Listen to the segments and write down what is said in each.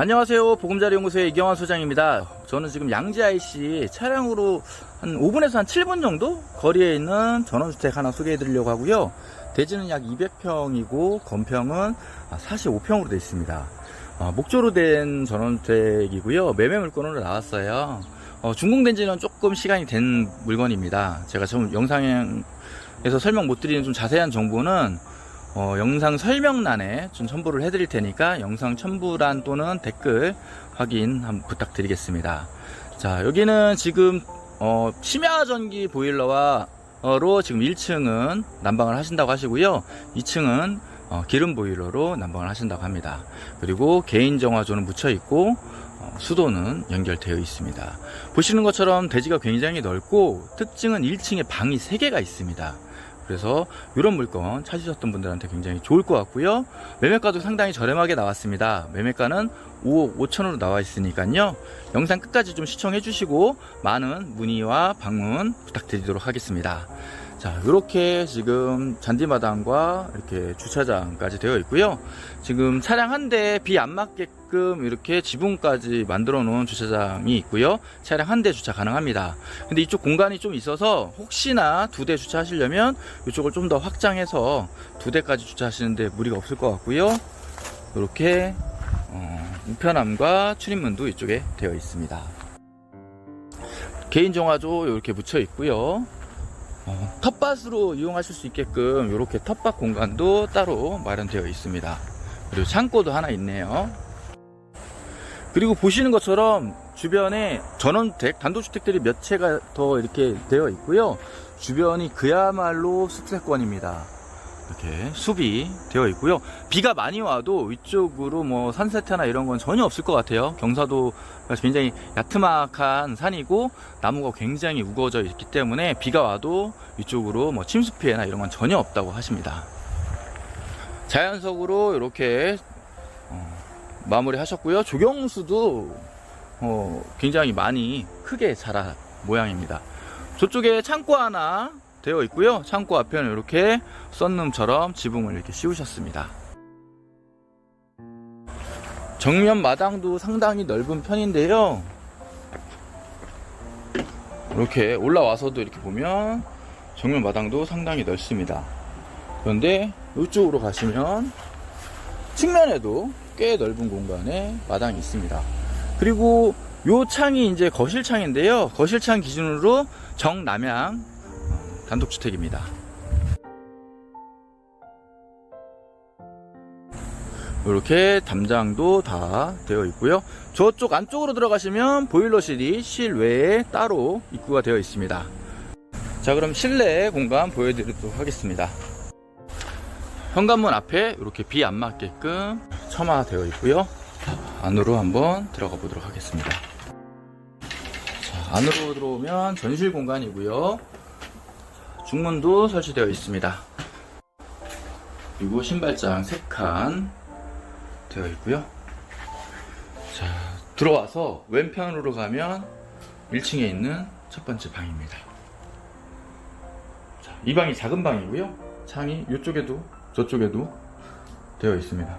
안녕하세요. 보금자리 연구소의 이경환 소장입니다. 저는 지금 양지 IC 차량으로 한 5분에서 한 7분 정도 거리에 있는 전원주택 하나 소개해 드리려고 하고요. 대지는 약 200평이고 건평은 45평으로 되어 있습니다. 어, 목조로 된 전원주택이고요. 매매 물건으로 나왔어요. 어, 준공된 지는 조금 시간이 된 물건입니다. 제가 좀 영상에서 설명 못 드리는 좀 자세한 정보는 어, 영상 설명란에 좀 첨부를 해드릴 테니까 영상 첨부란 또는 댓글 확인 한번 부탁드리겠습니다. 자, 여기는 지금 어, 심야 전기 보일러와 로 지금 1층은 난방을 하신다고 하시고요. 2층은 어, 기름 보일러로 난방을 하신다고 합니다. 그리고 개인 정화조는 묻혀 있고 어, 수도는 연결되어 있습니다. 보시는 것처럼 대지가 굉장히 넓고 특징은 1층에 방이 3개가 있습니다. 그래서 이런 물건 찾으셨던 분들한테 굉장히 좋을 것 같고요. 매매가도 상당히 저렴하게 나왔습니다. 매매가는 5억 5천으로 나와 있으니까요. 영상 끝까지 좀 시청해 주시고 많은 문의와 방문 부탁드리도록 하겠습니다. 자, 이렇게 지금 잔디마당과 이렇게 주차장까지 되어 있고요. 지금 차량 한 대 비 안 맞게끔 이렇게 지붕까지 만들어 놓은 주차장이 있고요. 차량 한 대 주차 가능합니다. 근데 이쪽 공간이 좀 있어서 혹시나 두 대 주차하시려면 이쪽을 좀 더 확장해서 두 대까지 주차하시는데 무리가 없을 것 같고요. 이렇게 어, 우편함과 출입문도 이쪽에 되어 있습니다. 개인 정화조 이렇게 묻혀 있고요. 어, 텃밭으로 이용하실 수 있게끔 이렇게 텃밭 공간도 따로 마련되어 있습니다. 그리고 창고도 하나 있네요. 그리고 보시는 것처럼 주변에 전원주택, 단독주택들이 몇 채가 더 이렇게 되어 있고요. 주변이 그야말로 숲세권입니다. 이렇게 숲이 되어 있고요. 비가 많이 와도 위쪽으로 뭐 산세태나 이런 건 전혀 없을 것 같아요. 경사도 굉장히 야트막한 산이고 나무가 굉장히 우거져 있기 때문에 비가 와도 위쪽으로 뭐 침수 피해나 이런 건 전혀 없다고 하십니다. 자연석으로 이렇게 어, 마무리 하셨고요. 조경수도 어, 굉장히 많이 크게 자란 모양입니다. 저쪽에 창고 하나 되어 있고요. 창고 앞에는 이렇게 썬룸처럼 지붕을 이렇게 씌우셨습니다. 정면 마당도 상당히 넓은 편인데요. 이렇게 올라와서도 이렇게 보면 정면 마당도 상당히 넓습니다. 그런데 이쪽으로 가시면 측면에도 꽤 넓은 공간에 마당이 있습니다. 그리고 요 창이 이제 거실 창인데요. 거실 창 기준으로 정남향 단독주택입니다. 이렇게 담장도 다 되어 있고요. 저쪽 안쪽으로 들어가시면 보일러실이 실외에 따로 입구가 되어 있습니다. 자, 그럼 실내 공간 보여드리도록 하겠습니다. 현관문 앞에 이렇게 비 안 맞게끔 처마되어 있고요. 안으로 한번 들어가 보도록 하겠습니다. 자, 안으로 들어오면 전실 공간이고요. 중문도 설치되어 있습니다. 그리고 신발장 3칸 되어 있고요. 자, 들어와서 왼편으로 가면 1층에 있는 첫 번째 방입니다. 자, 이 방이 작은 방이고요. 창이 이쪽에도 저쪽에도 되어 있습니다.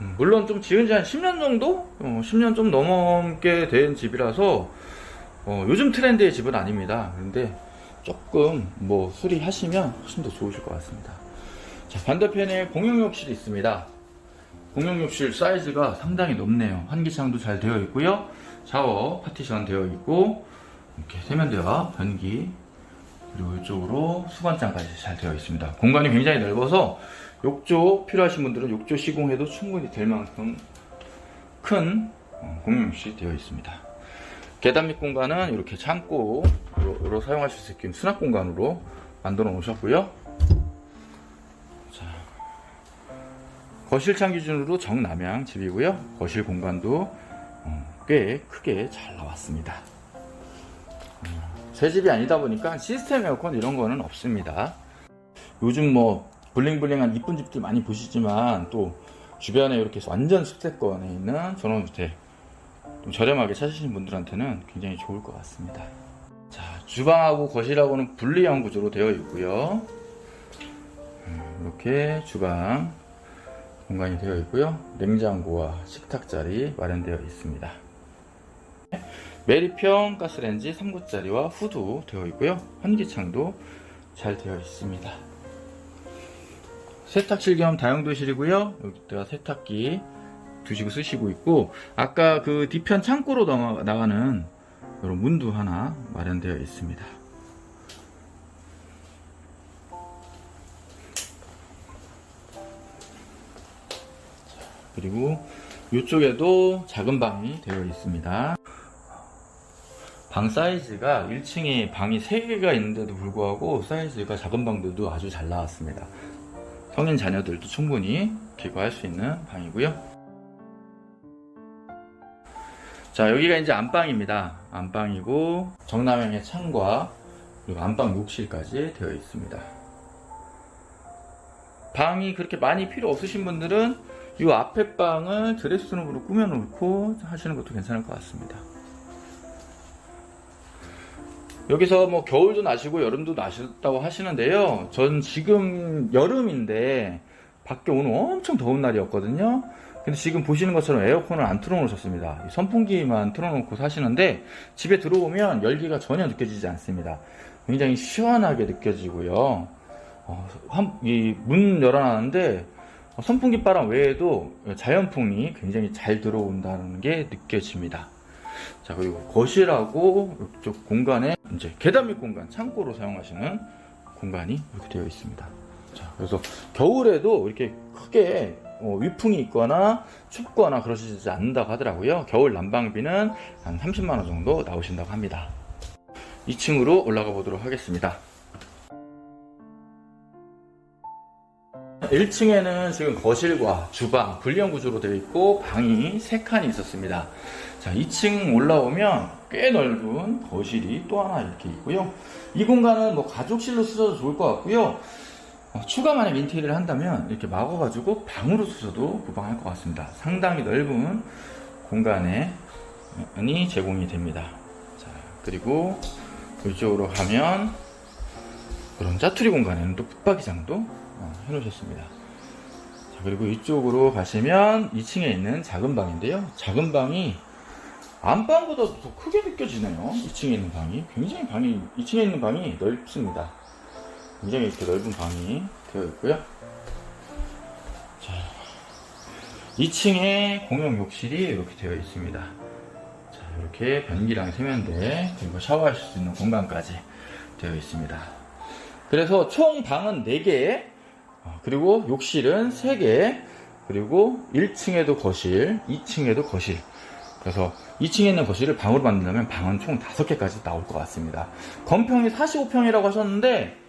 음, 물론 좀 지은 지 한 10년 정도? 어, 10년 좀 넘게 된 집이라서 어, 요즘 트렌드의 집은 아닙니다. 근데 조금 뭐 수리하시면 훨씬 더 좋으실 것 같습니다. 자, 반대편에 공용 욕실이 있습니다. 공용 욕실 사이즈가 상당히 높네요. 환기창도 잘 되어 있고요. 샤워 파티션 되어 있고 이렇게 세면대와 변기 그리고 이쪽으로 수건장까지 잘 되어 있습니다. 공간이 굉장히 넓어서 욕조 필요하신 분들은 욕조 시공해도 충분히 될 만큼 큰 어, 공용 욕실이 되어 있습니다. 계단 밑 공간은 이렇게 창고 로 사용하실 수 있게 수납 공간으로 만들어 놓으셨고요. 자, 거실창 기준으로 정남향 집이고요. 거실 공간도 어, 꽤 크게 잘 나왔습니다. 음, 새 집이 아니다 보니까 시스템 에어컨 이런 거는 없습니다. 요즘 뭐 블링블링한 이쁜 집들 많이 보시지만 또 주변에 이렇게 완전 숲세권에 있는 전원주택 좀 저렴하게 찾으시는 분들한테는 굉장히 좋을 것 같습니다. 자, 주방하고 거실하고는 분리형 구조로 되어 있고요. 음, 이렇게 주방 공간이 되어 있고요. 냉장고와 식탁 자리 마련되어 있습니다. 메리평 가스레인지 3구짜리와 후드 되어 있고요. 환기창도 잘 되어 있습니다. 세탁실 겸 다용도실이고요. 여기다가 세탁기 두시고 쓰시고 있고 아까 그 뒤편 창고로 나가는 이런 문도 하나 마련되어 있습니다. 그리고 이쪽에도 작은 방이 되어 있습니다. 방 사이즈가 1층에 방이 3개가 있는데도 불구하고 사이즈가 작은 방들도 아주 잘 나왔습니다. 성인 자녀들도 충분히 기거할 수 있는 방이고요. 자, 여기가 이제 안방입니다. 안방이고 정남형의 창과 그리고 안방 욕실까지 되어 있습니다. 방이 그렇게 많이 필요 없으신 분들은 이 앞에 방을 드레스룸으로 꾸며놓고 하시는 것도 괜찮을 것 같습니다. 여기서 뭐 겨울도 나시고 여름도 나셨다고 하시는데요. 전 지금 여름인데 밖에 오늘 엄청 더운 날이었거든요. 근데 지금 보시는 것처럼 에어컨을 안 틀어놓으셨습니다. 이 선풍기만 틀어놓고 사시는데 집에 들어오면 열기가 전혀 느껴지지 않습니다. 굉장히 시원하게 느껴지고요. 어, 이문 열어놨는데 어, 선풍기 바람 외에도 자연풍이 굉장히 잘 들어온다는 게 느껴집니다. 자 그리고 거실하고 이쪽 공간에 이제 계단 밑 공간 창고로 사용하시는 공간이 이렇게 되어 있습니다. 자 그래서 겨울에도 이렇게 크게 어, 위풍이 있거나 춥거나 그러시지 않는다고 하더라고요. 겨울 난방비는 한 30만 원 정도 나오신다고 합니다. 2층으로 올라가 보도록 하겠습니다. 1층에는 지금 거실과 주방 분리형 구조로 되어 있고 방이 3칸이 있었습니다. 자, 2층 올라오면 꽤 넓은 거실이 또 하나 이렇게 있고요. 이 공간은 뭐 가족실로 쓰셔도 좋을 것 같고요. 어, 추가 만약 인테리어를 한다면 이렇게 막아가지고 방으로 쓰셔도 무방할 것 같습니다. 상당히 넓은 공간에 이 제공이 됩니다. 자, 그리고 이쪽으로 가면 그런 짜투리 공간에는 또 붙박이장도 어, 해놓으셨습니다. 자, 그리고 이쪽으로 가시면 2층에 있는 작은 방인데요. 작은 방이 안방보다 더 크게 느껴지네요. 2층에 있는 방이. 굉장히 방이, 2층에 있는 방이 넓습니다. 굉장히 이렇게 넓은 방이 되어 있고요. 자, 2층에 공용 욕실이 이렇게 되어 있습니다. 자, 이렇게 변기랑 세면대, 그리고 샤워하실 수 있는 공간까지 되어 있습니다. 그래서 총 방은 4개, 어, 그리고 욕실은 3개, 그리고 1층에도 거실, 2층에도 거실. 그래서 2층에 있는 거실을 방으로 만든다면 방은 총 5개까지 나올 것 같습니다. 건평이 45평이라고 하셨는데,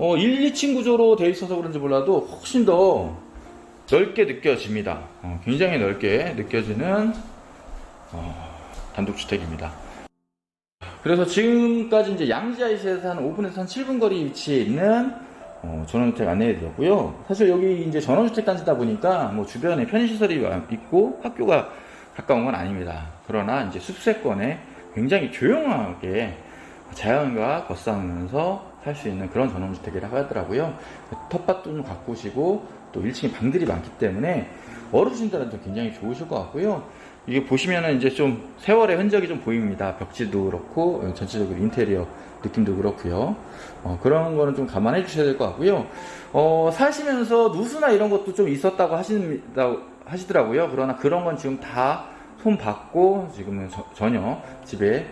어, 1, 2층 구조로 되어 있어서 그런지 몰라도 훨씬 더 넓게 느껴집니다. 어, 굉장히 넓게 느껴지는 어, 단독주택입니다. 그래서 지금까지 이제 양지아이시에서 한 5분에서 한 7분 거리 위치에 있는 어, 전원주택 안내해드렸고요. 사실 여기 이제 전원주택 단지다 보니까 뭐 주변에 편의시설이 있고 학교가 가까운 건 아닙니다. 그러나 이제 숲세권에 굉장히 조용하게 자연과 걷싸우면서 살 수 있는 그런 전원주택이라고 하더라고요. 텃밭도 좀 가꾸시고 또 1층에 방들이 많기 때문에 어르신들한테 굉장히 좋으실 것 같고요. 이게 보시면은 이제 좀 세월의 흔적이 좀 보입니다. 벽지도 그렇고 전체적으로 인테리어 느낌도 그렇고요. 어, 그런 거는 좀 감안해 주셔야 될 것 같고요. 어, 사시면서 누수나 이런 것도 좀 있었다고 하신다, 하시더라고요. 그러나 그런 건 지금 다 손 받고 지금은 저- 전혀 집에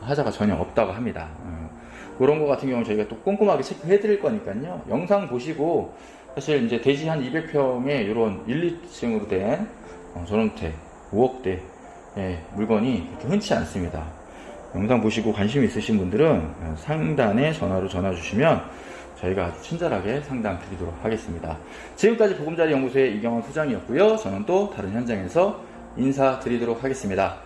하자가 전혀 없다고 합니다. 어, 그런 거 같은 경우는 저희가 또 꼼꼼하게 체크해 드릴 거니까요. 영상 보시고 사실 이제 대지 한 200평의 이런 1, 2층으로 된 어, 전원주택 5억대 의 물건이 그렇게 흔치 않습니다. 영상 보시고 관심 있으신 분들은 어, 상단에 전화로 전화 주시면 저희가 아주 친절하게 상담 드리도록 하겠습니다. 지금까지 보금자리 연구소의 이경원 소장이었고요. 저는 또 다른 현장에서 인사드리도록 하겠습니다.